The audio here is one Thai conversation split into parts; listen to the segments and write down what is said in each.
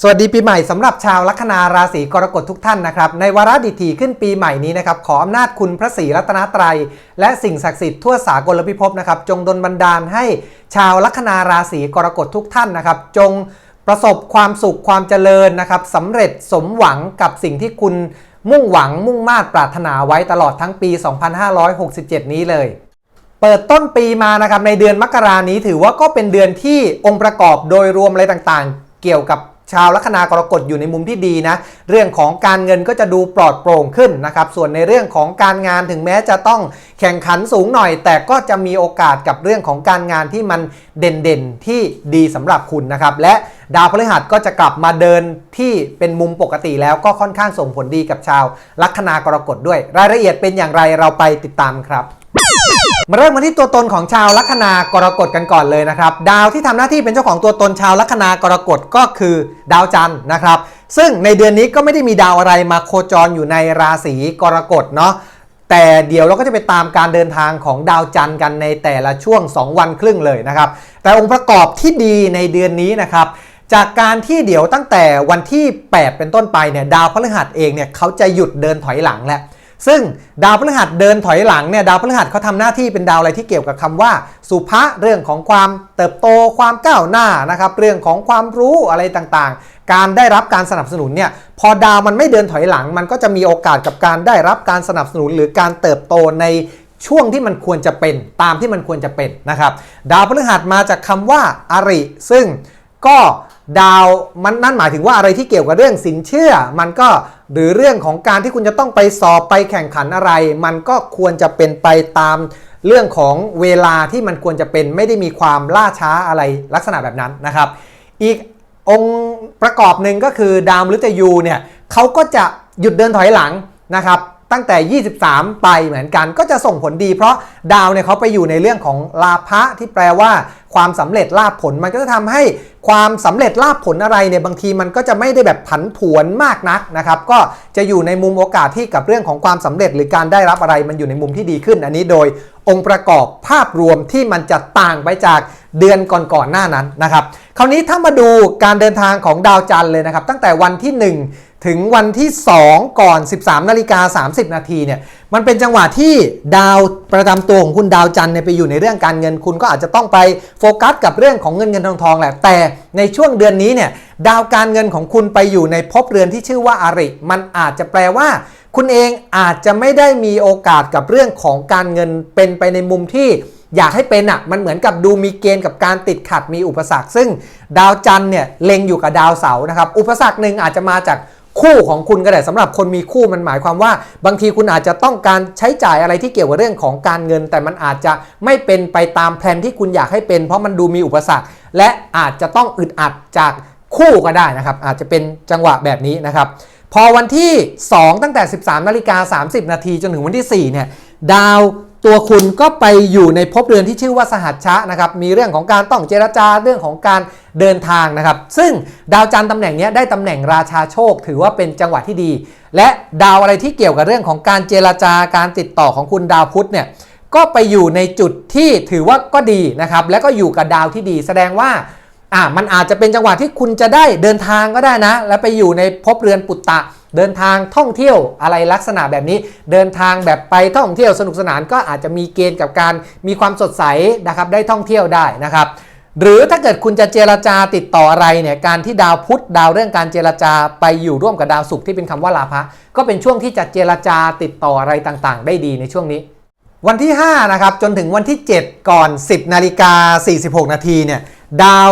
สวัสดีปีใหม่สำหรับชาวลัคนาราศีกรกฎทุกท่านนะครับ ในวาระดิถีขึ้นปีใหม่นี้นะครับขออำนาจคุณพระศรีรัตนตรัย และสิ่งศักดิ์สิทธิ์ทั่วสากลพิภพนะครับ จงดลบันดาลให้ชาวลัคนาราศีกรกฎทุกท่านนะครับ จงประสบความสุขความเจริญนะครับสำเร็จสมหวังกับสิ่งที่คุณมุ่งหวังมุ่งมา่ปรารถนาไว้ตลอดทั้งปี 2567 นี้เลยเปิดต้นปีมานะครับในเดือนมกรานี้ถือว่าก็เป็นเดือนที่องค์ประกอบโดยรวมอะไรต่างๆ เกี่ยวกับ ชาวลัคนากรกฎอยู่ในมุมที่ดีนะ เรื่องของการเงินก็จะดูปลอดโปร่งขึ้นนะครับ ส่วนในเรื่องของการงานถึงแม้จะต้องแข่งขันสูงหน่อย แต่ก็จะมีโอกาสกับเรื่องของการงานที่มันเด่นๆที่ดีสำหรับคุณนะครับ และดาวพฤหัสก็จะกลับมาเดินที่เป็นมุมปกติแล้วก็ค่อนข้างส่งผลดีกับชาวลัคนากรกฎด้วย รายละเอียดเป็นอย่างไรเราไปติดตามครับ มาเริ่มกันที่ตัวตนของชาวลัคนากรกฎกันก่อนเลยนะครับ ดาวที่ทำหน้าที่เป็นเจ้าของตัวตนชาวลัคนากรกฎก็คือดาวจันทร์นะครับ ซึ่งในเดือนนี้ก็ไม่ได้มีดาวอะไรมาโคจรอยู่ในราศีกรกฎเนาะแต่เดี๋ยวเราก็จะไปตามการเดินทางของดาวจันทร์กันในแต่ละช่วง 2 วันครึ่งเลยนะครับ แต่องค์ประกอบที่ดีในเดือนนี้นะครับจากการที่เดี๋ยวตั้งแต่วันที่ 8 เป็นต้นไปเนี่ยดาวพฤหัสเองเนี่ยเขาจะหยุดเดินถอยหลังแล้ว ซึ่งดาวพฤหัสเดินถอยหลังเนี่ยดาวพฤหัสเขาทำหน้าที่เป็นดาวอะไรที่เกี่ยวกับคำว่า สุภะเรื่องของความเติบโตความก้าวหน้านะครับเรื่องของความรู้อะไรต่างๆ การได้รับการสนับสนุนเนี่ยพอดาวมันไม่เดินถอยหลัง มันก็จะมีโอกาสกับการได้รับการสนับสนุนหรือการเติบโตในช่วงที่มันควรจะเป็นตามที่มันควรจะเป็นนะครับดาวพฤหัสมาจากคำว่าอริ ซึ่งก็ดาวมันนั่นหมายถึงว่าอะไรที่เกี่ยวกับเรื่องสินเชื่อ มันก็ หรือเรื่องของการที่คุณจะต้องไปสอบไปแข่งขันอะไร มันก็ควรจะเป็นไปตามเรื่องของเวลาที่มันควรจะเป็นไม่ได้มีความล่าช้าอะไรลักษณะแบบนั้นนะครับ อีกองค์ประกอบหนึ่งก็คือดาวมฤตยูเนี่ยเขาก็จะหยุดเดินถอยหลังนะครับ ตั้งแต่ 23 ไปเหมือนกันก็จะส่งผลดี เพราะดาวเนี่ยเขาไปอยู่ในเรื่องของลาภะที่แปลว่า ความสำเร็จลาภผลมันก็จะทำให้ความสำเร็จลาภผลอะไรเนี่ยบางทีมันก็จะไม่ได้แบบผันผวนมากนักนะครับก็จะอยู่ในมุมโอกาสที่กับเรื่องของความสำเร็จหรือการได้รับอะไรมันอยู่ในมุมที่ดีขึ้น อันนี้โดยองค์ประกอบภาพรวมที่มันจะต่างไปจากเดือนก่อนๆหน้านั้นนะครับคราวนี้ถ้ามาดูการเดินทางของดาวจันทร์เลยนะครับ ตั้งแต่วันที่ 1 ถึงวันที่ 2 ก่อน 13นาฬิกา30 นาทีเนี่ยมันเป็นจังหวะที่ดาวประจำตัวของคุณดาวจันเนี่ยไปอยู่ในเรื่องการเงินคุณก็อาจจะต้องไปโฟกัสกับเรื่องของเงินเงินทองทองแหละแต่ในช่วงเดือนนี้เนี่ยดาวการเงินของคุณไปอยู่ในภพเรือนที่ชื่อว่าอาริ มันอาจจะแปลว่า คุณเองอาจจะไม่ได้มีโอกาสกับเรื่องของการเงินเป็นไปในมุมที่อยากให้เป็นอะมันเหมือนกับดูมีเกณฑ์กับการติดขัดมีอุปสรรค ซึ่งดาวจันเนี่ยเล็งอยู่กับดาวเสาร์นะครับอุปสรรคหนึ่งอาจจะมาจาก คู่ของคุณก็ได้สำหรับคนมีคู่มันหมายความว่า บางทีคุณอาจจะต้องการใช้จ่ายอะไรที่เกี่ยวกับเรื่องของการเงิน แต่มันอาจจะไม่เป็นไปตามแผนที่คุณอยากให้เป็น เพราะมันดูมีอุปสรรค และอาจจะต้องอึดอัดจากคู่ก็ได้นะครับ อาจจะเป็นจังหวะแบบนี้นะครับ พอวันที่ 2 ตั้งแต่ 13นาฬิกา30 นาทีจนถึงวันที่ 4 เนี่ย ดาว ตัวคุณก็ไปอยู่ในภพเรือนที่ชื่อว่าสหัชชะนะครับ มีเรื่องของการต้องเจรจาเรื่องของการเดินทางนะครับ ซึ่งดาวจันทร์ตำแหน่งนี้ได้ตำแหน่งราชาโชค ถือว่าเป็นจังหวะที่ดี และดาวอะไรที่เกี่ยวกับเรื่องของการเจรจาการติดต่อของคุณดาวพุธเนี่ยก็ไปอยู่ในจุดที่ถือว่าก็ดีนะครับ แล้วก็อยู่กับดาวที่ดี แสดงว่า อ่ามันอาจจะเป็นจังหวะที่คุณจะได้เดินทางก็ได้นะ แล้วไปอยู่ในภพเรือนปุตตะ เดินทางท่องเที่ยวอะไรลักษณะแบบนี้ เดินทางแบบไปท่องเที่ยวสนุกสนานก็อาจจะมีเกณฑ์กับการมีความสดใสนะครับได้ท่องเที่ยวได้นะครับหรือถ้าเกิดคุณจะเจรจาติดต่ออะไรเนี่ยการที่ดาวพุธดาวเรื่องการเจรจาไปอยู่ร่วมกับดาวศุกร์ที่เป็นคำว่าลาภะก็เป็นช่วงที่จะเจรจาติดต่ออะไรต่างๆ ได้ดีในช่วงนี้ วันที่5นะครับจนถึงวันที่ 7 ก่อน 10นาฬิกา46นาทีเนี่ยดาว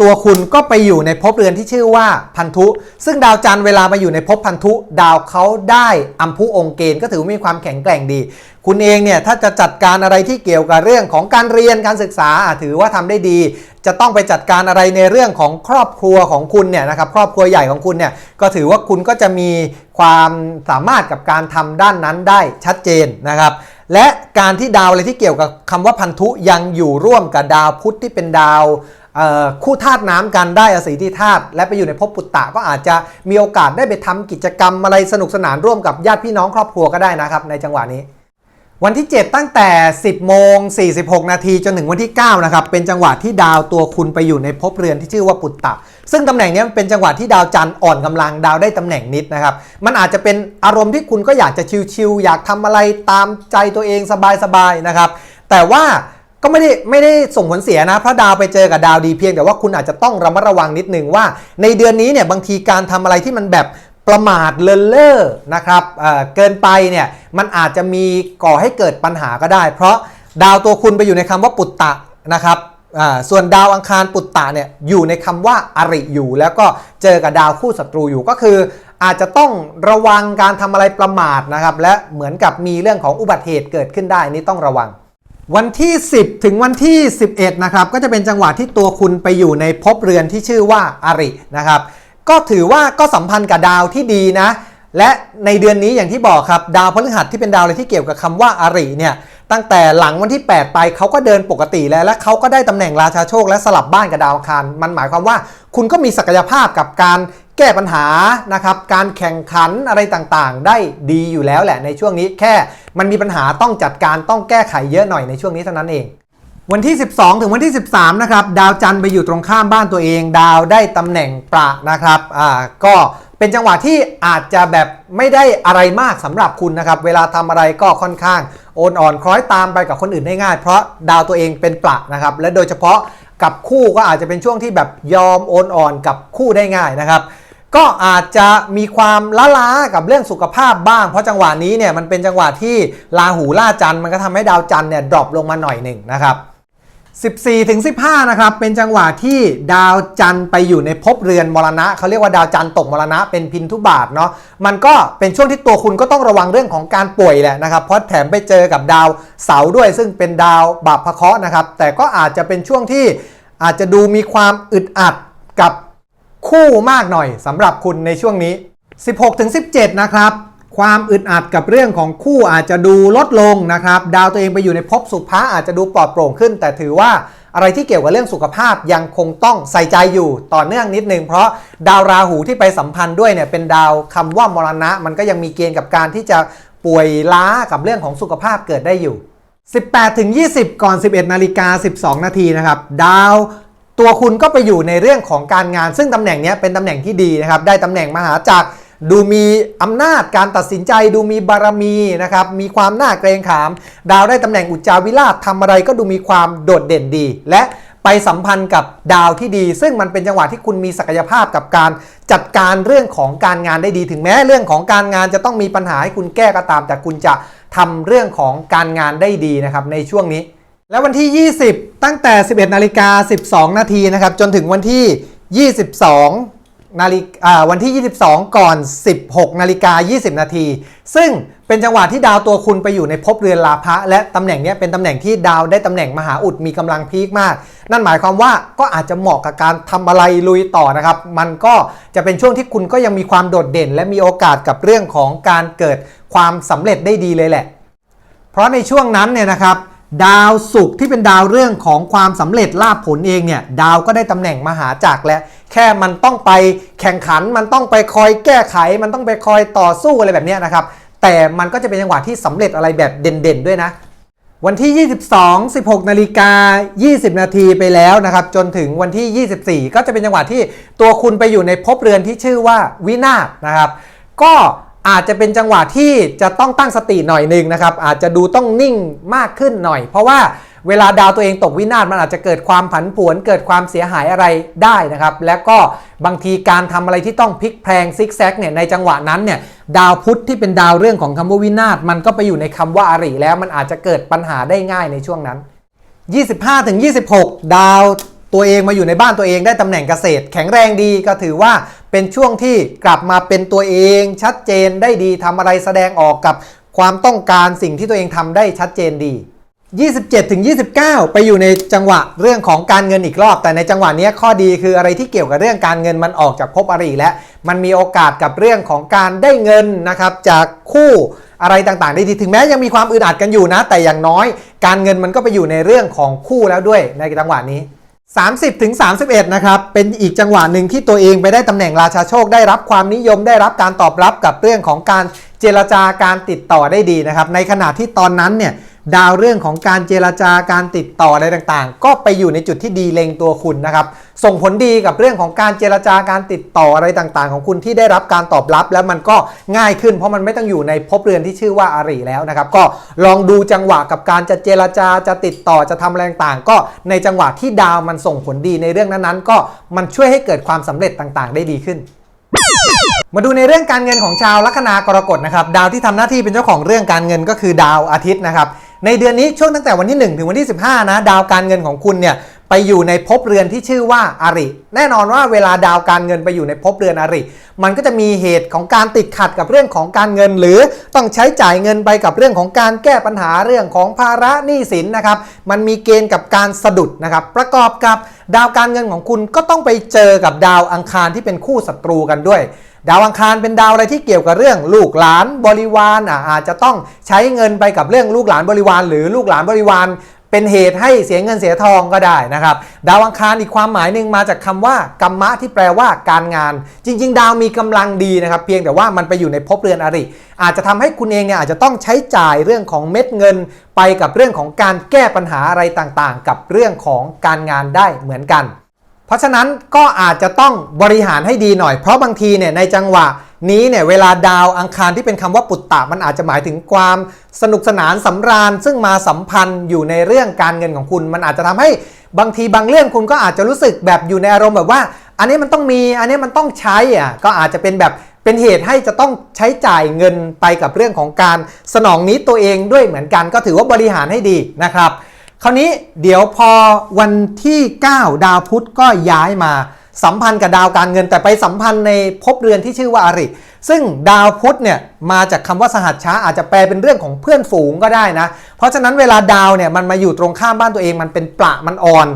ตัวคุณก็ไปอยู่ในภพเรือนที่ชื่อว่าพันธุ ซึ่งดาวจันทร์เวลามาอยู่ในภพพันธุ ดาวเขาได้อัมพุองค์เกณฑ์ก็ถือว่ามีความแข็งแกร่งดี คุณเองเนี่ยถ้าจะจัดการอะไรที่เกี่ยวกับเรื่องของการเรียนการศึกษาถือว่าทำได้ดี จะต้องไปจัดการอะไรในเรื่องของครอบครัวของคุณเนี่ยนะครับครอบครัวใหญ่ของคุณเนี่ยก็ถือว่าคุณก็จะมีความสามารถกับการทำด้านนั้นได้ชัดเจนนะครับและการที่ดาวอะไรที่เกี่ยวกับคำว่าพันธุยังอยู่ร่วมกับดาวพุธที่เป็นดาว คู่ธาตุน้ำกันได้อสีที่ธาตุและไปอยู่ในภพปุตตะก็อาจจะมีโอกาสได้ไปทำกิจกรรมอะไรสนุกสนานร่วมกับญาติพี่น้องครอบครัวก็ได้นะครับ ในจังหวะนี้ วันที่ 7 ตั้งแต่ 10 โมง 46 นาทีจนถึงวันที่ 9 นะครับ เป็นจังหวะที่ดาวตัวคุณไปอยู่ในภพเรือนที่ชื่อว่าปุตตะ ซึ่งตำแหน่งนี้มันเป็นจังหวะที่ดาวจันทร์อ่อนกำลังดาวได้ตำแหน่งนิดนะครับ มันอาจจะเป็นอารมณ์ที่คุณก็อยากจะชิลๆอยากทำอะไรตามใจตัวเองสบายๆนะครับ แต่ว่า ก็ไม่ได้ไม่ได้ส่งผลเสียนะเพราะดาวไปเจอกับดาวดีเพียงแต่ว่าคุณอาจจะต้องระมัดระวังนิดนึงว่า ในเดือนนี้เนี่ยบางทีการทำอะไรที่มันแบบประมาทเลินเล่อนะครับเเกินไปเนี่ยมันอาจจะมีก่อให้เกิดปัญหาก็ได้ เพราะดาวตัวคุณไปอยู่ในคำว่าปุตตะนะครับส่วนดาวอังคารปุตตะเนี่ยอยู่ในคำว่าอริอยู่ แล้วก็เจอกับดาวคู่ศัตรูอยู่ก็คือ อาจจะต้องระวังการทำอะไรประมาทนะครับและเหมือนกับมีเรื่องของอุบัติเหตุเกิดขึ้นได้นี่ต้องระวัง วันที่ 10 ถึงวันที่ 11 นะครับ ก็จะเป็นจังหวะที่ตัวคุณไปอยู่ในภพเรือนที่ชื่อว่าอารินะครับ ก็ถือว่าก็สัมพันธ์กับดาวที่ดีนะ และในเดือนนี้อย่างที่บอกครับ ดาวพฤหัสที่เป็นดาวอะไรที่เกี่ยวกับคำว่าอาริเนี่ย ตั้งแต่หลังวันที่ 8 ไปเขาก็เดินปกติแล้ว และเขาก็ได้ตำแหน่งราชาโชคและสลับบ้านกับดาวคารมันหมายความว่า คุณก็มีศักยภาพกับการแก้ปัญหานะครับการแข่งขันอะไรต่างๆ ได้ดีอยู่แล้วแหละในช่วงนี้แค่มันมีปัญหาต้องจัดการต้องแก้ไขเยอะหน่อยในช่วงนี้เท่านั้นเอง วันที่ 12 ถึงวันที่ 13 นะครับ ดาวจันทร์ไปอยู่ตรงข้ามบ้านตัวเอง ดาวได้ตำแหน่งประนะครับอ่าก็เป็นจังหวะที่อาจจะแบบไม่ได้อะไรมากสำหรับคุณนะครับ เวลาทำอะไรก็ค่อนข้าง โอนอ่อนคล้อยตามไปกับคนอื่นได้ง่าย เพราะดาวตัวเองเป็นประนะครับ และโดยเฉพาะกับคู่ก็อาจจะเป็นช่วงที่แบบยอมโอนอ่อนกับคู่ได้ง่ายนะครับ ก็อาจจะมีความล้าล้ากับเรื่องสุขภาพบ้าง เพราะจังหวะนี้เนี่ยมันเป็นจังหวะที่ราหูล่าจันทร์มันก็ทำให้ดาวจันทร์เนี่ยดรอปลงมาหน่อยหนึ่งนะครับ 14ถึง15 นะครับ เป็นจังหวะที่ดาวจันทร์ไปอยู่ในภพเรือนมรณะเขาเรียกว่าดาวจันทร์ตกมรณะเป็นพินทุบาทเนาะมันก็เป็นช่วงที่ตัวคุณก็ต้องระวังเรื่องของการป่วยแหละนะครับเพราะแถมไปเจอกับดาวเสาร์ด้วย ซึ่งเป็นดาวบาปพะเคราะห์นะครับ แต่ก็อาจจะเป็นช่วงที่อาจจะดูมีความอึดอัดกับคู่มากหน่อยสำหรับคุณในช่วงนี้ 16ถึง17 นะครับ ความอึดอัดกับเรื่องของคู่อาจจะดูลดลงนะครับ ดาวตัวเองไปอยู่ในภพสุภะอาจจะดูปลอดโปร่งขึ้น แต่ถือว่าอะไรที่เกี่ยวกับเรื่องสุขภาพยังคงต้องใส่ใจอยู่ต่อเนื่องนิดนึง เพราะดาวราหูที่ไปสัมพันธ์ด้วยเนี่ยเป็นดาวคำว่ามรณะ มันก็ยังมีเกณฑ์กับการที่จะป่วยล้ากับเรื่องของสุขภาพเกิดได้อยู่ 18ถึง20 ก่อน 11นาฬิกา12 นาทีนะครับ ดาวตัวคุณก็ไปอยู่ในเรื่องของการงานซึ่งตำแหน่งนี้เป็นตำแหน่งที่ดีนะครับ ได้ตำแหน่งมหาจักร ดูมีอำนาจการตัดสินใจดูมีบารมีนะครับมีความน่าเกรงขาม ดาวได้ตำแหน่งอุจจาวิราชทำอะไรก็ดูมีความโดดเด่นดี และไปสัมพันธ์กับดาวที่ดี ซึ่งมันเป็นจังหวะที่คุณมีศักยภาพกับการจัดการเรื่องของการงานได้ดีถึงแม้เรื่องของการงานจะต้องมีปัญหาให้คุณแก้ก็ตาม แต่คุณจะทำเรื่องของการงานได้ดีนะครับในช่วงนี้ แล้ววันที่ 20 ตั้งแต่ 11นาฬิกา12 นาทีนะครับจนถึงวันที่ 22 นาฬิกาวันที่ 22 ก่อน 16 นาฬิกา 20 นาที ซึ่งเป็นจังหวะที่ดาวตัวคุณไปอยู่ในภพเรือนลาภะและตำแหน่งนี้เป็นตำแหน่งที่ดาวได้ตำแหน่งมหาอุดมีกำลังพีคมาก นั่นหมายความว่าก็อาจจะเหมาะกับการทำอะไรลุยต่อนะครับ มันก็จะเป็นช่วงที่คุณก็ยังมีความโดดเด่น และมีโอกาสกับเรื่องของการเกิดความสำเร็จได้ดีเลยแหละ เพราะในช่วงนั้นเนี่ยนะครับดาวศุกร์ที่เป็นดาวเรื่องของความสำเร็จลาภผลเองเนี่ยดาวก็ได้ตำแหน่งมหาจักรแล้ว แค่มันต้องไปแข่งขัน มันต้องไปคอยแก้ไข มันต้องไปคอยต่อสู้อะไรแบบนี้นะครับ แต่มันก็จะเป็นจังหวะที่สำเร็จอะไรแบบเด่นๆด้วยนะ วันที่ 22 16นาฬิกา20 นาทีไปแล้วนะครับ จนถึงวันที่ 24 ก็จะเป็นจังหวะที่ตัวคุณไปอยู่ในภพเรือนที่ชื่อว่าวินาศนะครับ ก็อาจจะเป็นจังหวะที่จะต้องตั้งสติหน่อยหนึ่งนะครับ อาจจะดูต้องนิ่งมากขึ้นหน่อย เพราะว่า เวลาดาวตัวเองตกวินาศมันอาจจะเกิดความผันผวน เกิดความเสียหายอะไรได้นะครับ แล้วก็บางทีการทำอะไรที่ต้องพลิกแพลงซิกแซกเนี่ยในจังหวะนั้นเนี่ยดาวพุธที่เป็นดาวเรื่องของคำว่าวินาศมันก็ไปอยู่ในคำว่าอาริแล้วมันอาจจะเกิดปัญหาได้ง่ายในช่วงนั้น 25ถึง26 ดาวตัวเองมาอยู่ในบ้านตัวเองได้ตำแหน่งเกษตร แข็งแรงดีก็ถือว่าเป็นช่วงที่กลับมาเป็นตัวเองชัดเจนได้ดีทำอะไรแสดงออกกับความต้องการสิ่งที่ตัวเองทำได้ชัดเจนดี 27ถึง29 ไปอยู่ในจังหวะเรื่องของการเงินอีกรอบ แต่ในจังหวะนี้ข้อดีคืออะไรที่เกี่ยวกับเรื่องการเงินมันออกจากภพอริและมันมีโอกาสกับเรื่องของการได้เงินนะครับจากคู่อะไรต่างๆได้ดีถึงแม้ยังมีความอึดอัดกันอยู่นะ แต่อย่างน้อย การเงินมันก็ไปอยู่ในเรื่องของคู่แล้วด้วยในจังหวะนี้ 30ถึง31 นะครับ เป็นอีกจังหวะหนึ่งที่ตัวเองไปได้ตำแหน่งราชาโชคได้รับความนิยมได้รับการตอบรับกับเรื่องของการเจรจาการติดต่อได้ดีนะครับในขณะที่ตอนนั้นเนี่ย ดาวเรื่องของการเจรจาการติดต่ออะไรต่างๆ ก็ไปอยู่ในจุดที่ดีเลงตัวคุณนะครับ ส่งผลดีกับเรื่องของการเจรจาการติดต่ออะไรต่างๆ ของคุณที่ได้รับการตอบรับ แล้วมันก็ง่ายขึ้น เพราะมันไม่ต้องอยู่ในภพเรือนที่ชื่อว่าอาริแล้วนะครับ ก็ลองดูจังหวะกับการจะเจรจาจะติดต่อจะทำอะไรต่างๆ ก็ในจังหวะที่ดาวมันส่งผลดีในเรื่องนั้นๆ ก็มันช่วยให้เกิดความสำเร็จต่างๆ ได้ดีขึ้นมาดูในเรื่องการเงินของชาวลัคนากรกฎนะครับ ดาวที่ทำหน้าที่เป็นเจ้าของเรื่องการเงินก็คือดาวอาทิตย์นะครับ ในเดือนนี้ช่วงตั้งแต่วันที่ 1 ถึงวันที่ 15 นะ ดาวการเงินของคุณเนี่ยไปอยู่ในภพเรือนที่ชื่อว่าอาริ แน่นอนว่าเวลาดาวการเงินไปอยู่ในภพเรือนอาริ มันก็จะมีเหตุของการติดขัดกับเรื่องของการเงิน หรือต้องใช้จ่ายเงินไปกับเรื่องของการแก้ปัญหาเรื่องของภาระหนี้สินนะครับ มันมีเกณฑ์กับการสะดุดนะครับ ประกอบกับดาวการเงินของคุณก็ต้องไปเจอกับดาวอังคารที่เป็นคู่ศัตรูกันด้วย ดาวอังคารเป็นดาวอะไรที่เกี่ยวกับเรื่องลูกหลานบริวารอะอาจจะต้องใช้เงินไปกับเรื่องลูกหลานบริวาร หรือลูกหลานบริวาร เป็นเหตุให้เสียเงินเสียทองก็ได้นะครับ ดาวอังคารอีกความหมายหนึ่งมาจากคำว่า กรรมะที่แปลว่าการงาน จริง ๆ ดาวมีกำลังดีนะครับ เพียงแต่ว่ามันไปอยู่ในภพเรือนอริ อาจจะทำให้คุณเองเนี่ยอาจจะต้องใช้จ่ายเรื่องของเม็ดเงิน ไปกับเรื่องของการแก้ปัญหาอะไรต่างๆ กับเรื่องของการงานได้เหมือนกัน เพราะฉะนั้นก็อาจจะต้องบริหารให้ดีหน่อย เพราะบางทีเนี่ยในจังหวะนี้เนี่ยเวลาดาวอังคารที่เป็นคำว่าปุตตะมันอาจจะหมายถึงความสนุกสนานสำราญ ซึ่งมาสัมพันธ์อยู่ในเรื่องการเงินของคุณ มันอาจจะทำให้บางทีบางเรื่องคุณก็อาจจะรู้สึกแบบอยู่ในอารมณ์แบบว่า อันนี้มันต้องมีอันนี้มันต้องใช้อะก็อาจจะเป็นแบบเป็นเหตุให้จะต้องใช้จ่ายเงินไปกับเรื่องของการสนองนี้ตัวเองด้วยเหมือนกันก็ถือว่าบริหารให้ดีนะครับ คราวนี้เดี๋ยวพอวันที่ 9 ดาวพุธก็ย้ายมาสัมพันธ์กับดาวการเงินแต่ไปสัมพันธ์ในภพเรือนที่ชื่อว่าอาริ ซึ่งดาวพุธเนี่ยมาจากคำว่าสหัสช้าอาจจะแปลเป็นเรื่องของเพื่อนฝูงก็ได้นะ เพราะฉะนั้นเวลาดาวเนี่ยมันมาอยู่ตรงข้ามบ้านตัวเองมันเป็นประมันอ่อน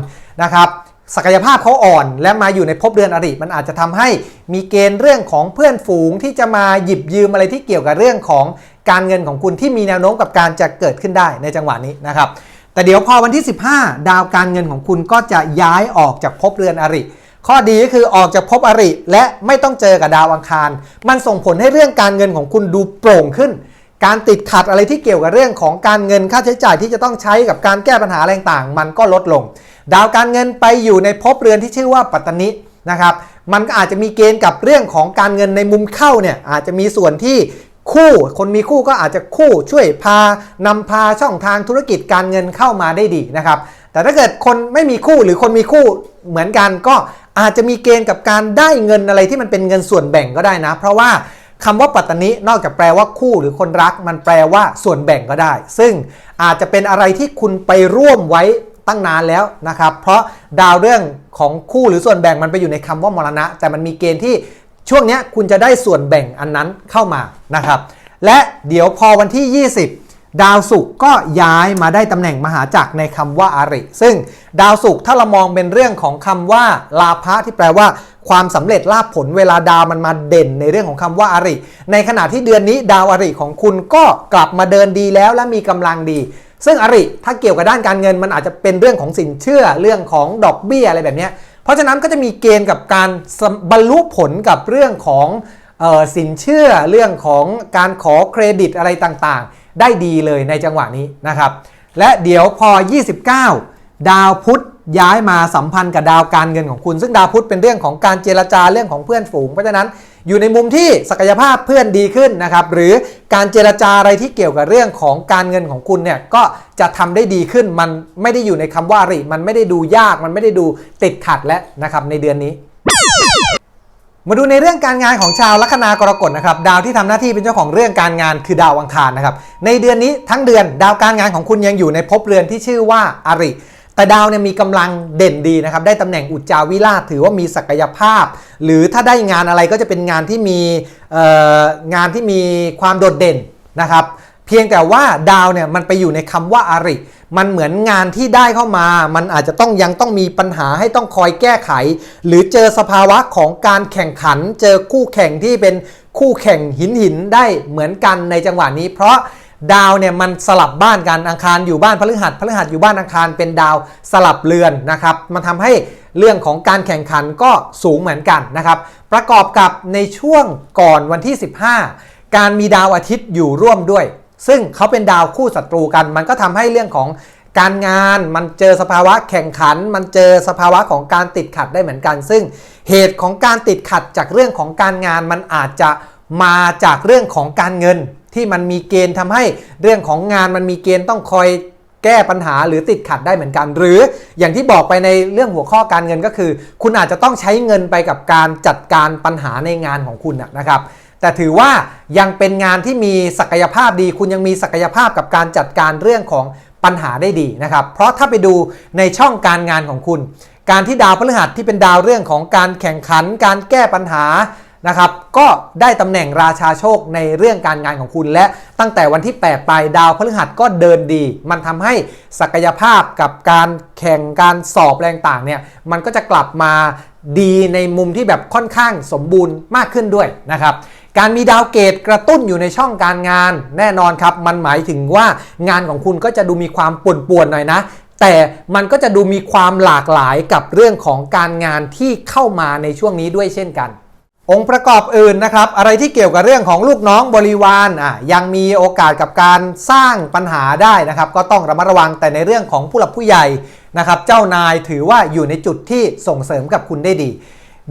นะครับศักยภาพเขาอ่อนและมาอยู่ในภพเดือนอริ มันอาจจะทำให้มีเกณฑ์เรื่องของเพื่อนฝูงที่จะมาหยิบยืมอะไรที่เกี่ยวกับเรื่องของการเงินของคุณที่มีแนวโน้มกับการจะเกิดขึ้นได้ในจังหวะนี้นะครับ แต่เดี๋ยวพอวันที่ 15 ดาวการเงินของคุณก็จะย้ายออกจากภพเรือนอริ ข้อดีก็คือออกจากภพอริ และไม่ต้องเจอกับดาวอังคาร มันส่งผลให้เรื่องการเงินของคุณดูโปร่งขึ้น การติดขัดอะไรที่เกี่ยวกับเรื่องของการเงินค่าใช้จ่ายที่จะต้องใช้กับการแก้ปัญหาอะไรต่างมันก็ลดลง ดาวการเงินไปอยู่ในภพเรือนที่ชื่อว่าปัตตนินะครับมันก็อาจจะมีเกณฑ์กับเรื่องของการเงินในมุมเข้าเนี่ยอาจจะมีส่วนที่ คู่ คนมีคู่ก็อาจจะคู่ช่วยพานำพาช่องทางธุรกิจการเงินเข้ามาได้ดีนะครับ แต่ถ้าเกิดคนไม่มีคู่หรือคนมีคู่เหมือนกันก็อาจจะมีเกณฑ์กับการได้เงินอะไรที่มันเป็นเงินส่วนแบ่งก็ได้นะ เพราะว่าคำว่าปัตตนินอกจากแปลว่าคู่หรือคนรัก มันแปลว่าส่วนแบ่งก็ได้ ซึ่งอาจจะเป็นอะไรที่คุณไปร่วมไว้ตั้งนานแล้วนะครับ เพราะดาวเรื่องของคู่หรือส่วนแบ่งมันไปอยู่ในคำว่ามรณะ แต่มันมีเกณฑ์ที่ ช่วงนี้คุณจะได้ส่วนแบ่งอันนั้นเข้ามานะครับ และเดี๋ยวพอวันที่ 20 ดาวศุกร์ก็ย้ายมาได้ตำแหน่งมหาจักรในคำว่าอาริ ซึ่งดาวศุกร์ถ้าเรามองเป็นเรื่องของคำว่าลาภะที่แปลว่าความสำเร็จลาภผลเวลาดาวมันมาเด่นในเรื่องของคำว่าอาริ ในขณะที่เดือนนี้ดาวอาริของคุณก็กลับมาเดินดีแล้วและมีกำลังดี ซึ่งอริถ้าเกี่ยวกับด้านการเงินมันอาจจะเป็นเรื่องของสินเชื่อเรื่องของดอกเบี้ยอะไรแบบนี้ เพราะฉะนั้นก็จะมีเกณฑ์กับการบรรลุผลกับเรื่องของออสินเชื่อเรื่องของการขอเครดิตอะไรต่างๆ ได้ดีเลยในจังหวะนี้นะครับ และเดี๋ยวพอ 29 ดาวพุธ ย้ายมาสัมพันธ์กับดาวการเงินของคุณ ซึ่งดาวพุธเป็นเรื่องของการเจรจาเรื่องของเพื่อนฝูง เพราะฉะนั้นอยู่ในมุมที่ศักยภาพเพื่อนดีขึ้นนะครับหรือการเจรจาอะไรที่เกี่ยวกับเรื่องของการเงินของคุณเนี่ยก็จะทำได้ดีขึ้นมันไม่ได้อยู่ในคำว่าริมันไม่ได้ดูยากมันไม่ได้ดูติดขัดและนะครับในเดือนนี้มาดูในเรื่องการงานของชาวลัคนากรกฎนะครับดาวที่ทำหน้าที่เป็นเจ้าของเรื่องการงานคือดาวอังคารนะครับในเดือนนี้ทั้งเดือนดาวการงานของคุณยังอยู่ในภพเรือนที่ชื่อว่าอาริ แต่ดาวเนี่ยมีกำลังเด่นดีนะครับ ได้ตำแหน่งอุจจาวิราชถือว่ามีศักยภาพ หรือถ้าได้งานอะไรก็จะเป็นงานที่มีงานที่มีความโดดเด่นนะครับ เพียงแต่ว่าดาวเนี่ยมันไปอยู่ในคำว่าอาริ มันเหมือนงานที่ได้เข้ามา มันอาจจะต้องยังต้องมีปัญหาให้ต้องคอยแก้ไข หรือเจอสภาวะของการแข่งขัน เจอคู่แข่งที่เป็นคู่แข่งหินหินได้เหมือนกันในจังหวะนี้ เพราะ ดาวเนี่ยมันสลับบ้านกันอังคารอยู่บ้านพฤหัสพฤหัสอยู่บ้านอังคารเป็นดาวสลับเรือนนะครับมันทำให้เรื่องของการแข่งขันก็สูงเหมือนกันนะครับ ประกอบกับในช่วงก่อนวันที่ 15 การมีดาวอาทิตย์อยู่ร่วมด้วย ซึ่งเขาเป็นดาวคู่ศัตรูกัน มันก็ทำให้เรื่องของการงานมันเจอสภาวะแข่งขัน มันเจอสภาวะของการติดขัดได้เหมือนกัน ซึ่งเหตุของการติดขัดจากเรื่องของการงานมันอาจจะมาจากเรื่องของการเงิน ที่มันมีเกณฑ์ทำให้เรื่องของงานมันมีเกณฑ์ต้องคอยแก้ปัญหาหรือติดขัดได้เหมือนกัน หรืออย่างที่บอกไปในเรื่องหัวข้อการเงินก็คือ คุณอาจจะต้องใช้เงินไปกับการจัดการปัญหาในงานของคุณนะนะครับ แต่ถือว่ายังเป็นงานที่มีศักยภาพดี คุณยังมีศักยภาพกับการจัดการเรื่องของปัญหาได้ดีนะครับ เพราะถ้าไปดูในช่องการงานของคุณ การที่ดาวพฤหัสที่เป็นดาวเรื่องของการแข่งขัน การแก้ปัญหา นะครับก็ได้ตำแหน่งราชาโชคในเรื่องการงานของคุณ และตั้งแต่วันที่8ไปดาวพฤหัสก็เดินดี มันทำให้ศักยภาพกับการแข่งการสอบแรงต่างเนี่ยมันก็จะกลับมาดีในมุมที่แบบค่อนข้างสมบูรณ์มากขึ้นด้วยนะครับการมีดาวเกตกระตุ้นอยู่ในช่องการงาน แน่นอนครับ มันหมายถึงว่างานของคุณก็จะดูมีความป่วนๆหน่อยนะ แต่มันก็จะดูมีความหลากหลายกับเรื่องของการงานที่เข้ามาในช่วงนี้ด้วยเช่นกัน องค์ประกอบอื่นนะครับ อะไรที่เกี่ยวกับเรื่องของลูกน้องบริวารอะยังมีโอกาสกับการสร้างปัญหาได้นะครับ ก็ต้องระมัดระวังแต่ในเรื่องของผู้หลักผู้ใหญ่นะครับ เจ้านายถือว่าอยู่ในจุดที่ส่งเสริมกับคุณได้ดี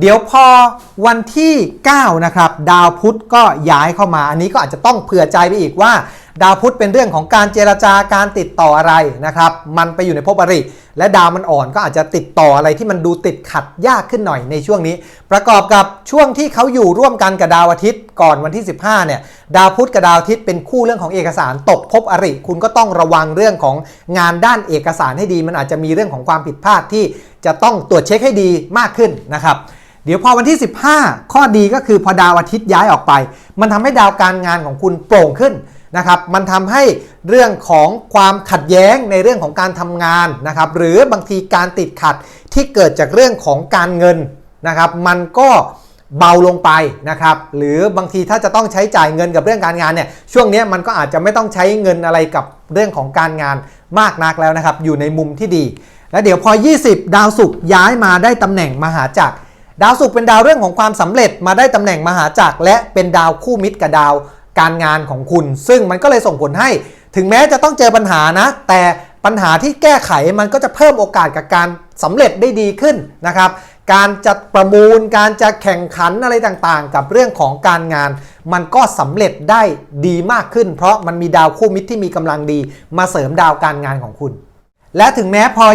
เดี๋ยวพอวันที่ 9 นะครับ ดาวพุธก็ย้ายเข้ามา อันนี้ก็อาจจะต้องเผื่อใจไปอีกว่า ดาวพุธเป็นเรื่องของการเจรจาการติดต่ออะไรนะครับ มันไปอยู่ในภพอริ และดาวมันอ่อนก็อาจจะติดต่ออะไรที่มันดูติดขัดยากขึ้นหน่อยในช่วงนี้ ประกอบกับช่วงที่เขาอยู่ร่วมกันกับดาวอาทิตย์ก่อนวันที่ 15เนี่ยดาวพุธกับดาวอาทิตย์เป็นคู่เรื่องของเอกสารตกภพอริ คุณก็ต้องระวังเรื่องของงานด้านเอกสารให้ดี มันอาจจะมีเรื่องของความผิดพลาดที่จะต้องตรวจเช็คให้ดีมากขึ้นนะครับเดี๋ยวพอวันที่ 15 ข้อดีก็คือพอดาวอาทิตย์ย้ายออกไป มันทำให้ดาวการงานของคุณโปร่งขึ้น นะครับมันทำให้เรื่องของความขัดแย้งในเรื่องของการทำงานนะครับหรือบางทีการติดขัดที่เกิดจากเรื่องของการเงินนะครับมันก็เบาลงไปนะครับหรือบางทีถ้าจะต้องใช้จ่ายเงินกับเรื่องการงานเนี่ยช่วงนี้มันก็อาจจะไม่ต้องใช้เงินอะไรกับเรื่องของการงานมากนักแล้วนะครับอยู่ในมุมที่ดี แล้วเดี๋ยวพอ 20 ดาวศุกร์ย้ายมาได้ตำแหน่งมหาจักรดาวศุกร์เป็นดาวเรื่องของความสำเร็จมาได้ตำแหน่งมหาจักรและเป็นดาวคู่มิตรกับดาว การงานของคุณ ซึ่งมันก็เลยส่งผลให้ ถึงแม้จะต้องเจอปัญหานะ แต่ปัญหาที่แก้ไขมันก็จะเพิ่มโอกาสกับการสำเร็จได้ดีขึ้นนะครับ การจะประมูล การจะแข่งขันอะไรต่างๆ กับเรื่องของการงาน มันก็สำเร็จได้ดีมากขึ้น เพราะมันมีดาวคู่มิตรที่มีกำลังดี มาเสริมดาวการงานของคุณ และถึงแม้พอ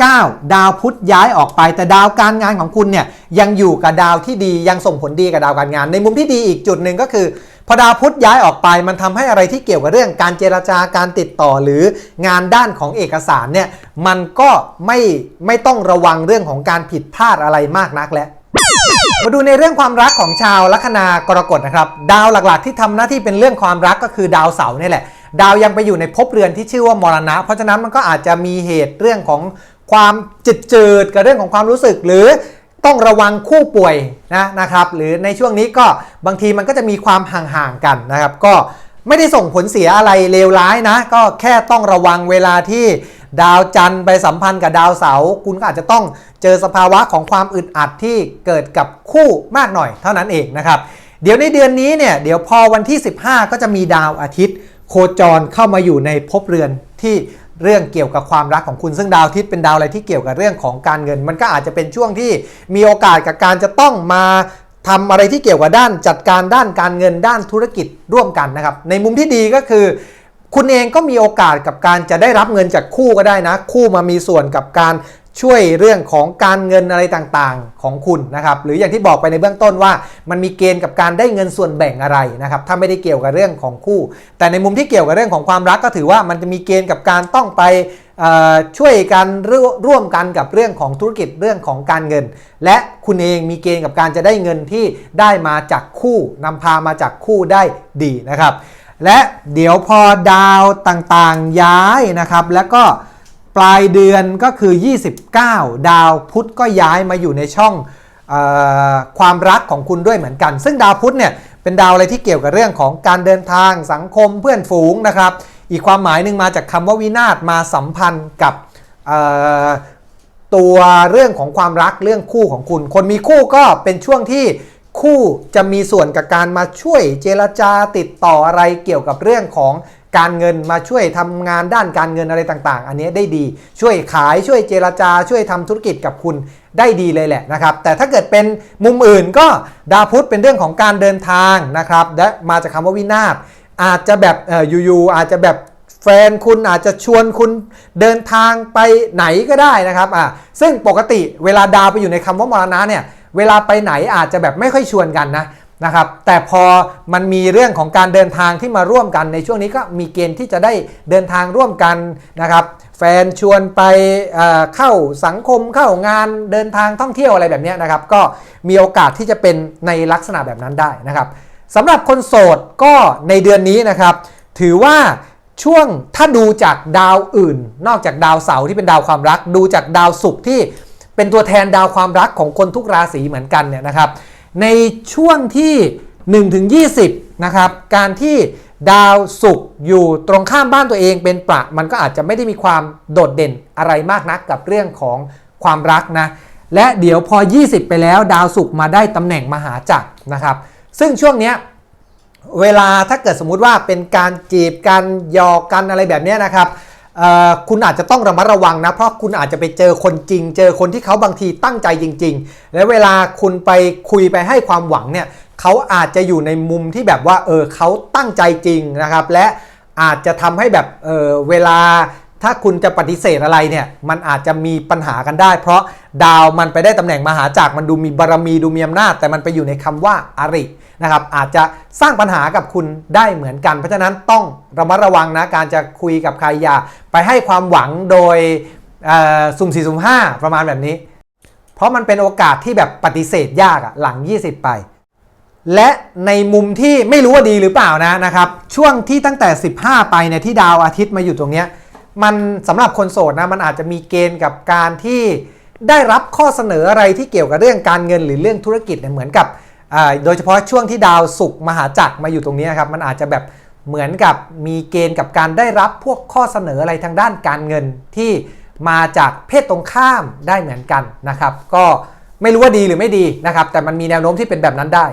29 ดาวพุธย้ายออกไป แต่ดาวการงานของคุณเนี่ยยังอยู่กับดาวที่ดียังส่งผลดีกับดาวการงาน ในมุมที่ดีอีกจุดหนึ่งก็คือ พอดาวพุธย้ายออกไปมันทำให้อะไรที่เกี่ยวกับเรื่องการเจรจาการติดต่อหรืองานด้านของเอกสารเนี่ยมันก็ไม่ไม่ต้องระวังเรื่องของการผิดพลาดอะไรมากนักแล้วมาดูในเรื่องความรักของชาวลัคนากรกฎนะครับ ดาวหลักๆ ที่ทำหน้าที่เป็นเรื่องความรักก็คือดาวเสาร์นี่แหละ ดาวยังไปอยู่ในภพเรือนที่ชื่อว่ามรณะ เพราะฉะนั้นมันก็อาจจะมีเหตุเรื่องของความจิตจืดกับเรื่องของความรู้สึกหรือ ต้องระวังคู่ป่วยนะนะครับหรือในช่วงนี้ก็บางทีมันก็จะมีความห่างๆกันนะครับ ก็ไม่ได้ส่งผลเสียอะไรเลวร้ายนะ ก็แค่ต้องระวังเวลาที่ดาวจันทร์ไปสัมพันธ์กับดาวเสาร์คุณก็อาจจะต้องเจอสภาวะของความอึดอัดที่เกิดกับคู่มากหน่อยเท่านั้นเองนะครับ เดี๋ยวในเดือนนี้เนี่ยเดี๋ยวพอวันที่ 15 ก็จะมีดาวอาทิตย์ โคจรเข้ามาอยู่ในภพเรือนที่ เรื่องเกี่ยวกับความรักของคุณซึ่งดาวอาทิตย์เป็นดาวอะไรที่เกี่ยวกับเรื่องของการเงิน มันก็อาจจะเป็นช่วงที่มีโอกาสกับการจะต้องมาทำอะไรที่เกี่ยวกับด้านจัดการด้านการเงินด้านธุรกิจร่วมกันนะครับ ในมุมที่ดีก็คือ คุณเองก็มีโอกาสกับการจะได้รับเงินจากคู่ก็ได้นะ คู่มามีส่วนกับการช่วยเรื่องของการเงินอะไรต่างๆของคุณนะครับ หรืออย่างที่บอกไปในเบื้องต้นว่า มันมีเกณฑ์กับการได้เงินส่วนแบ่งอะไรนะครับ ถ้าไม่ได้เกี่ยวกับเรื่องของคู่ แต่ในมุมที่เกี่ยวกับเรื่องของความรักก็ถือว่ามันจะมีเกณฑ์กับการต้องไปช่วยกันรร่วมกันกับเรื่องของธุรกิจเรื่องของการเงิน และคุณเองมีเกณฑ์กับการจะได้เงินที่ได้มาจากคู่นำพามาจากคู่ได้ดีนะครับ และเดี๋ยวพอดาวต่างๆย้ายนะครับ แล้วก็ปลายเดือนก็คือ 29 ดาวพุธก็ย้ายมาอยู่ในช่องออความรักของคุณด้วยเหมือนกัน ซึ่งดาวพุธเนี่ยเป็นดาวอะไรที่เกี่ยวกับเรื่องของการเดินทางสังคมเพื่อนฝูงนะครับ อีกความหมายหนึ่งมาจากคำว่าวินาศมาสัมพันธ์กับตัวเรื่องของความรักเรื่องคู่ของคุณ คนมีคู่ก็เป็นช่วงที่ คู่จะมีส่วนกับการมาช่วยเจรจาติดต่ออะไรเกี่ยวกับเรื่องของการเงินมาช่วยทำงานด้านการเงินอะไรต่างๆ อันนี้ได้ดี ช่วยขายช่วยเจรจา ช่วยทำธุรกิจกับคุณได้ดีเลยแหละนะครับ แต่ถ้าเกิดเป็นมุมอื่นก็ดาวพุธเป็นเรื่องของการเดินทางนะครับและมาจากคำว่าวินาศอาจจะแบบเอ่ออยู่ๆอาจจะแบบแฟนคุณอาจจะชวนคุณเดินทางไปไหนก็ได้นะครับอ่าซึ่งปกติเวลาดาวไปอยู่ในคำว่ามรณะเนี่ย เวลาไปไหนอาจจะแบบไม่ค่อยชวนกันนะนะครับแต่พอมันมีเรื่องของการเดินทางที่มาร่วมกันในช่วงนี้ก็มีเกณฑ์ที่จะได้เดินทางร่วมกันนะครับแฟนชวนไปเเข้าสังคมเข้างานเดินทางท่องเที่ยวอะไรแบบนี้นะครับก็มีโอกาสที่จะเป็นในลักษณะแบบนั้นได้นะครับสำหรับคนโสดก็ในเดือนนี้นะครับถือว่าช่วงถ้าดูจากดาวอื่น นอกจากดาวเสาร์ที่เป็นดาวความรัก ดูจากดาวศุกร์ที่ เป็นตัวแทนดาวความรักของคนทุกราศีเหมือนกันเนี่ยนะครับ ในช่วงที่1ถึง20นะครับ การที่ดาวศุกร์อยู่ตรงข้ามบ้านตัวเองเป็นประมันก็อาจจะไม่ได้มีความโดดเด่นอะไรมากนักกับเรื่องของความรักนะ และเดี๋ยวพอ 20 ไปแล้วดาวศุกร์มาได้ตำแหน่งมหาจักรนะครับ ซึ่งช่วงเนี้ยเวลาถ้าเกิดสมมุติว่าเป็นการจีบกันหยอกกันอะไรแบบนี้นะครับ คุณอาจจะต้องระมัดระวังนะ เพราะคุณอาจจะไปเจอคนจริง เจอคนที่เขาบางทีตั้งใจจริง ๆ และเวลาคุณไปคุยไปให้ความหวังเนี่ยเขาอาจจะอยู่ในมุมที่แบบว่าเออเขาตั้งใจจริงนะครับ และอาจจะทำให้แบบเออเวลาถ้าคุณจะปฏิเสธอะไรเนี่ยมันอาจจะมีปัญหากันได้ เพราะดาวมันไปได้ตำแหน่งมหาจักรมันดูมีบารมีดูมีอำนาจแต่มันไปอยู่ในคำว่าอาริ นะครับอาจจะสร้างปัญหากับคุณได้เหมือนกัน เพราะฉะนั้นต้องระมัดระวังนะการจะคุยกับใครอย่าไปให้ความหวังโดยสุ่มสี่สุ่มห้าประมาณแบบนี้ เพราะมันเป็นโอกาสที่แบบปฏิเสธยากอะหลัง 20 ไป และในมุมที่ไม่รู้ว่าดีหรือเปล่านะนะครับ ช่วงที่ตั้งแต่ 15 ไปเนี่ยที่ดาวอาทิตย์มาอยู่ตรงเนี้ยมันสำหรับคนโสดนะมันอาจจะมีเกณฑ์กับการที่ได้รับข้อเสนออะไรที่เกี่ยวกับเรื่องการเงินหรือเรื่องธุรกิจเนี่ยเหมือนกับ โดยเฉพาะช่วงที่ดาวศุกมหาจักรมาอยู่ตรงนี้ครับมันอาจจะแบบเหมือนกับมีเกณฑ์กับการได้รับพวกข้อเสนออะไรทางด้านการเงินที่มาจากเพศตรงข้ามได้เหมือนกันนะครับ ก็ไม่รู้ว่าดีหรือไม่ดีนะครับ แต่มันมีแนวโน้มที่เป็นแบบนั้นได้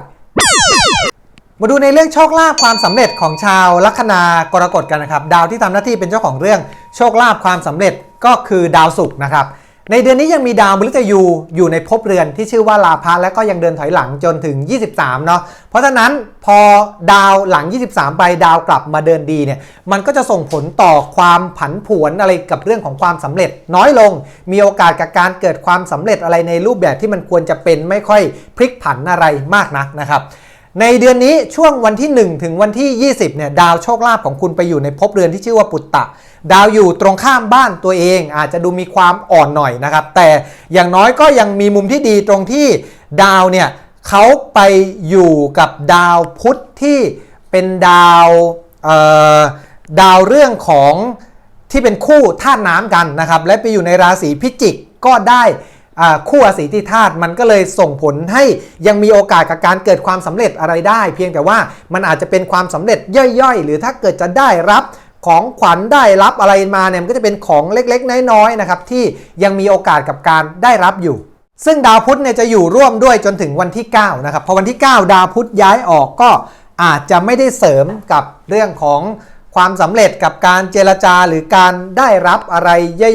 มาดูในเรื่องโชคลาภความสำเร็จของชาวลัคนากรกฎกันนะครับ ดาวที่ทำหน้าที่เป็นเจ้าของเรื่องโชคลาภความสำเร็จก็คือดาวศุกร์นะครับ ในเดือนนี้ยังมีดาวมฤตยูอยู่ในภพเรือนที่ชื่อว่าลาภะและก็ยังเดินถอยหลังจนถึง 23 เนาะเพราะฉะนั้นพอดาวหลัง 23 ไปดาวกลับมาเดินดีเนี่ยมันก็จะส่งผลต่อความผันผวนอะไรกับเรื่องของความสำเร็จ น้อยลงมีโอกาสกับการเกิดความสำเร็จอะไรในรูปแบบที่มันควรจะเป็นไม่ค่อยพลิกผันอะไรมากนักนะครับ ในเดือนนี้ช่วงวันที่ 1 ถึงวันที่ 20เนี่ยดาวโชคลาภของคุณไปอยู่ในภพเรือนที่ชื่อว่าปุตตะ ดาวอยู่ตรงข้ามบ้านตัวเอง อาจจะดูมีความอ่อนหน่อยนะครับ แต่อย่างน้อยก็ยังมีมุมที่ดีตรงที่ดาวเนี่ยเขาไปอยู่กับดาวพุธที่เป็นดาวเอ่อดาวเรื่องของที่เป็นคู่ธาตุน้ำกันนะครับ และไปอยู่ในราศีพิจิกก็ได้ คู่ราศีที่ธาตุมันก็เลยส่งผลให้ยังมีโอกาสกับการเกิดความสำเร็จอะไรได้ เพียงแต่ว่ามันอาจจะเป็นความสำเร็จย่อยๆ หรือถ้าเกิดจะได้รับของขวัญได้รับอะไรมาเนี่ยมันก็จะเป็นของเล็กๆ น้อยๆนะครับที่ยังมีโอกาสกับการได้รับอยู่ ซึ่งดาวพุธเนี่ยจะอยู่ร่วมด้วยจนถึงวันที่ 9 นะครับพอวันที่ 9 ดาวพุธย้ายออกก็อาจจะไม่ได้เสริมกับเรื่องของความสำเร็จกับการเจรจาหรือการได้รับอะไร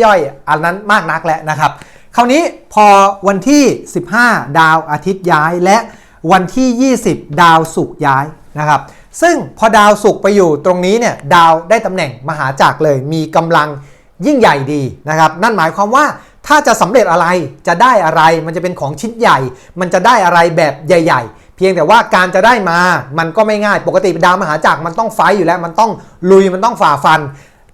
ย่อยๆ อันนั้นมากนักแล้วนะครับ คราวนี้พอวันที่ 15 ดาวอาทิตย์ย้ายและวันที่ 20 ดาวศุกร์ย้ายนะครับ ซึ่งพอดาวศุกร์ไปอยู่ตรงนี้เนี่ยดาวได้ตำแหน่งมหาจักรเลย มีกำลังยิ่งใหญ่ดีนะครับ นั่นหมายความว่าถ้าจะสำเร็จอะไรจะได้อะไรมันจะเป็นของชิ้นใหญ่ มันจะได้อะไรแบบใหญ่ ๆ เพียงแต่ว่าการจะได้มามันก็ไม่ง่ายปกติดาวมหาจักรมันต้องไฟอยู่แล้ว มันต้องลุยมันต้องฝ่าฟัน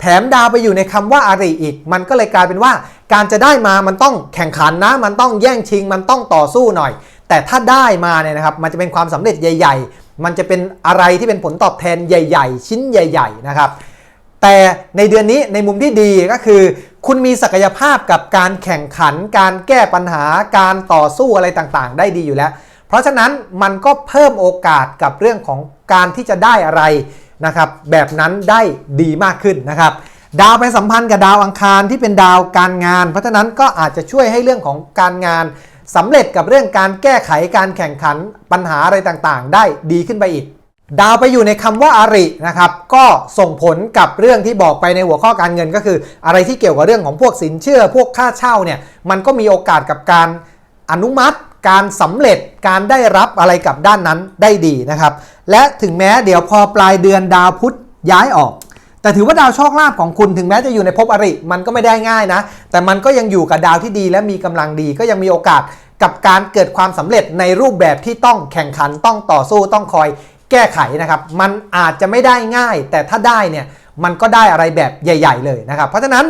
แถมดาวไปอยู่ในคำว่าอาริอีก มันก็เลยกลายเป็นว่า การจะได้มามันต้องแข่งขันนะ มันต้องแย่งชิง มันต้องต่อสู้หน่อย แต่ถ้าได้มาเนี่ยนะครับ มันจะเป็นความสำเร็จใหญ่ ๆ มันจะเป็นอะไรที่เป็นผลตอบแทนใหญ่ ๆ ชิ้นใหญ่ ๆ นะครับ แต่ในเดือนนี้ในมุมที่ดีก็คือ คุณมีศักยภาพกับการแข่งขัน การแก้ปัญหา การต่อสู้อะไรต่างๆ ได้ดีอยู่แล้ว เพราะฉะนั้นมันก็เพิ่มโอกาสกับเรื่องของการที่จะได้อะไร นะครับแบบนั้นได้ดีมากขึ้นนะครับดาวไปสัมพันธ์กับดาวอังคารที่เป็นดาวการงาน เพราะฉะนั้นก็อาจจะช่วยให้เรื่องของการงานสำเร็จกับเรื่องการแก้ไขการแข่งขันปัญหาอะไรต่างๆ ได้ดีขึ้นไปอีก ดาวไปอยู่ในคำว่าอารินะครับก็ส่งผลกับเรื่องที่บอกไปในหัวข้อการเงินก็คือ อะไรที่เกี่ยวกับเรื่องของพวกสินเชื่อ พวกค่าเช่าเนี่ยมันก็มีโอกาสกับการอนุมัติ การสำเร็จการได้รับอะไรกับด้านนั้นได้ดีนะครับ และถึงแม้เดี๋ยวพอปลายเดือนดาวพุธย้ายออก แต่ถือว่าดาวโชคลาภของคุณถึงแม้จะอยู่ในภพอริ มันก็ไม่ได้ง่ายนะ แต่มันก็ยังอยู่กับดาวที่ดีและมีกำลังดีก็ยังมีโอกาสกับการเกิดความสำเร็จในรูปแบบที่ต้องแข่งขันต้องต่อสู้ต้องคอยแก้ไขนะครับ มันอาจจะไม่ได้ง่าย แต่ถ้าได้เนี่ยมันก็ได้อะไรแบบใหญ่ ๆ เลยนะครับ เพราะฉะนั้น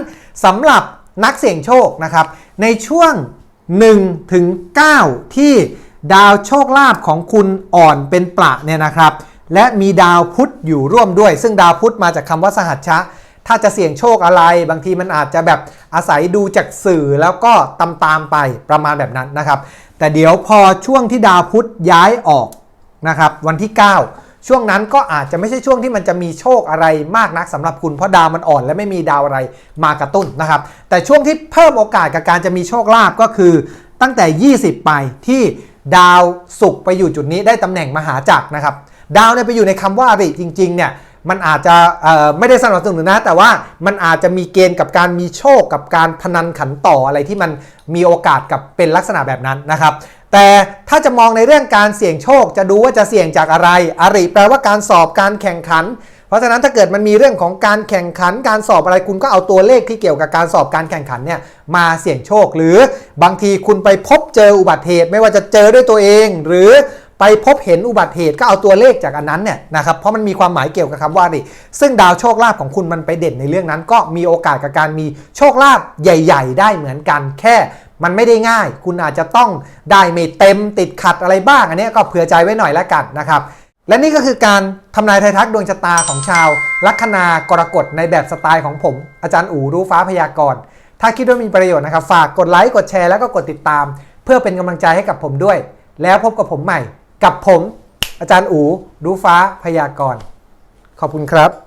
สำหรับนักเสี่ยงโชคนะครับในช่วง 1ถึง9ที่ดาวโชคลาภของคุณอ่อนเป็นประเนี่ยนะครับ และมีดาวพุธอยู่ร่วมด้วย ซึ่งดาวพุธมาจากคำว่าสหัชชะ ถ้าจะเสี่ยงโชคอะไร บางทีมันอาจจะแบบอาศัยดูจากสื่อแล้วก็ตามตามไปประมาณแบบนั้นนะครับ แต่เดี๋ยวพอช่วงที่ดาวพุธย้ายออกนะครับ วันที่ 9 ช่วงนั้นก็อาจจะไม่ใช่ช่วงที่มันจะมีโชคอะไรมากนักสำหรับคุณเพราะดาวมันอ่อนและไม่มีดาวอะไรมากระตุ้นนะครับ แต่ช่วงที่เพิ่มโอกาสกับการจะมีโชคลาภก็คือตั้งแต่ 20 ไปที่ดาวศุกร์ไปอยู่จุดนี้ได้ตำแหน่งมหาจักรนะครับ ดาวเนี่ยไปอยู่ในคำว่าอริจริงๆเนี่ยมันอาจจะไม่ได้สนับสนุนนะ แต่ว่ามันอาจจะมีเกณฑ์กับการมีโชคกับการพนันขันต่ออะไรที่มันมีโอกาสกับเป็นลักษณะแบบนั้นนะครับ แต่ถ้าจะมองในเรื่องการเสี่ยงโชค จะดูว่าจะเสี่ยงจากอะไร อริแปลว่าการสอบการแข่งขัน เพราะฉะนั้นถ้าเกิดมันมีเรื่องของการแข่งขัน การสอบอะไรคุณก็เอาตัวเลขที่เกี่ยวกับการสอบการแข่งขันเนี่ยมาเสี่ยงโชค หรือบางทีคุณไปพบเจออุบัติเหตุ ไม่ว่าจะเจอด้วยตัวเอง หรือไปพบเห็นอุบัติเหตุก็เอาตัวเลขจากอันนั้นเนี่ยนะครับเพราะมันมีความหมายเกี่ยวกับคำว่าดิซึ่งดาวโชคลาภของคุณมันไปเด่นในเรื่องนั้น ก็มีโอกาสกับการมีโชคลาภใหญ่ ๆ ได้เหมือนกันแค่ มันไม่ได้ง่าย คุณอาจจะต้องได้ไม่เต็มติดขัดอะไรบ้าง อันนี้ก็เผื่อใจไว้หน่อยแล้วกันนะครับ และนี่ก็คือการทำนายไทยทักดวงชะตาของชาวลัคนากรกฎในแบบสไตล์ของผม อาจารย์อู๋รู้ฟ้าพยากรณ์ ถ้าคิดว่ามีประโยชน์นะครับ ฝากกดไลค์กดแชร์แล้วก็กดติดตาม เพื่อเป็นกำลังใจให้กับผมด้วย แล้วพบกับผมใหม่ กับผม อาจารย์อู๋รู้ฟ้าพยากรณ์ ขอบคุณครับ